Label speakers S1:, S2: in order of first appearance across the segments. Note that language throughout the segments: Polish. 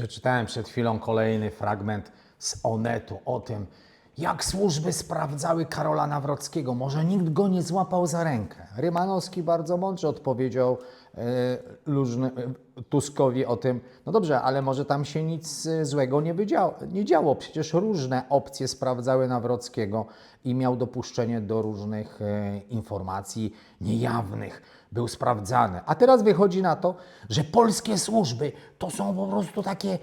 S1: Przeczytałem przed chwilą kolejny fragment z Onetu o tym, jak służby sprawdzały Karola Nawrockiego. Może nikt go nie złapał za rękę. Rymanowski bardzo mądrze odpowiedział e, Tuskowi o tym, no dobrze, ale może tam się nic e, złego nie, nie działo. Przecież różne opcje sprawdzały Nawrockiego i miał dopuszczenie do różnych e, informacji niejawnych. Był sprawdzany. A teraz wychodzi na to, że polskie służby to są po prostu takie,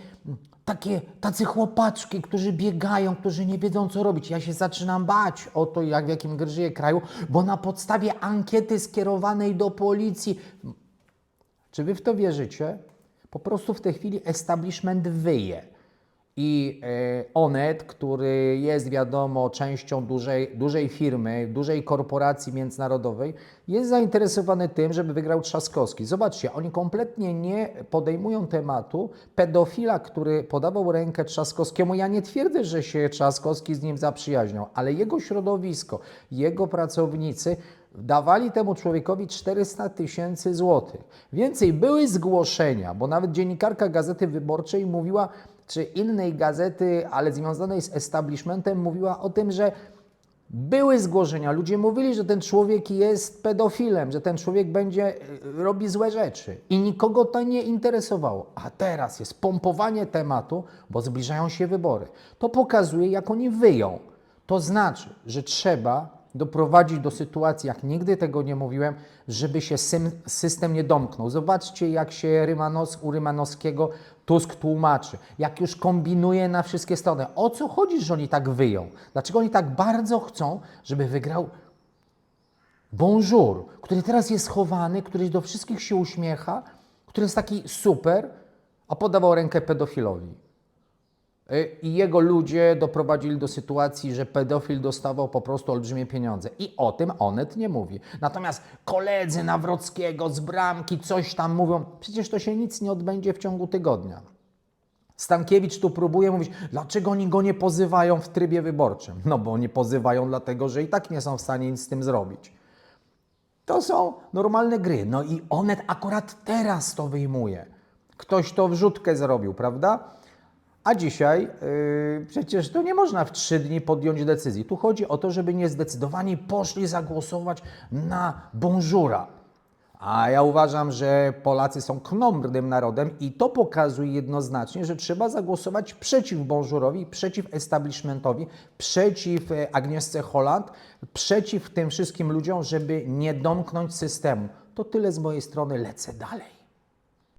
S1: takie tacy chłopaczki, którzy biegają, którzy nie wiedzą co robić. Ja się zaczynam bać o to, jak w jakim żyje kraju, bo na podstawie ankiety skierowanej do policji, czy wy w to wierzycie? Po prostu w tej chwili establishment wyje. I e, Onet, który jest wiadomo częścią dużej, dużej firmy, dużej korporacji międzynarodowej, jest zainteresowany tym, żeby wygrał Trzaskowski. Zobaczcie, oni kompletnie nie podejmują tematu pedofila, który podawał rękę Trzaskowskiemu. Ja nie twierdzę, że się Trzaskowski z nim zaprzyjaźniał, ale jego środowisko, jego pracownicy dawali temu człowiekowi 400 tysięcy złotych. Więcej, były zgłoszenia, bo nawet dziennikarka Gazety Wyborczej mówiła, czy innej gazety, ale związanej z establishmentem, mówiła o tym, że były zgłoszenia. Ludzie mówili, że ten człowiek jest pedofilem, że ten człowiek będzie y, robi złe rzeczy i nikogo to nie interesowało. A teraz jest pompowanie tematu, bo zbliżają się wybory. To pokazuje, jak oni wyją. To znaczy, że trzeba doprowadzić do sytuacji, jak nigdy tego nie mówiłem, żeby się system nie domknął. Zobaczcie, jak się Rymanos, u Rymanowskiego Tusk tłumaczy, jak już kombinuje na wszystkie strony. O co chodzi, że oni tak wyją? Dlaczego oni tak bardzo chcą, żeby wygrał Bonjour, który teraz jest schowany, który do wszystkich się uśmiecha, który jest taki super, a podawał rękę pedofilowi. Y, I jego ludzie doprowadzili do sytuacji, że pedofil dostawał po prostu olbrzymie pieniądze. I o tym Onet nie mówi. Natomiast koledzy Nawrockiego z bramki coś tam mówią. Przecież to się nic nie odbędzie w ciągu tygodnia. Stankiewicz tu próbuje mówić, dlaczego oni go nie pozywają w trybie wyborczym. No bo nie pozywają dlatego, że i tak nie są w stanie nic z tym zrobić. To są normalne gry. No i Onet akurat teraz to wyjmuje. Ktoś to wrzutkę zrobił, prawda? A dzisiaj yy, przecież to nie można w trzy dni podjąć decyzji. Tu chodzi o to, żeby niezdecydowani poszli zagłosować na Bonżura. A ja uważam, że Polacy są knomrnym narodem i to pokazuje jednoznacznie, że trzeba zagłosować przeciw Bonżurowi, przeciw establishmentowi, przeciw e, Agnieszce Holland, przeciw tym wszystkim ludziom, żeby nie domknąć systemu. To tyle z mojej strony, lecę dalej.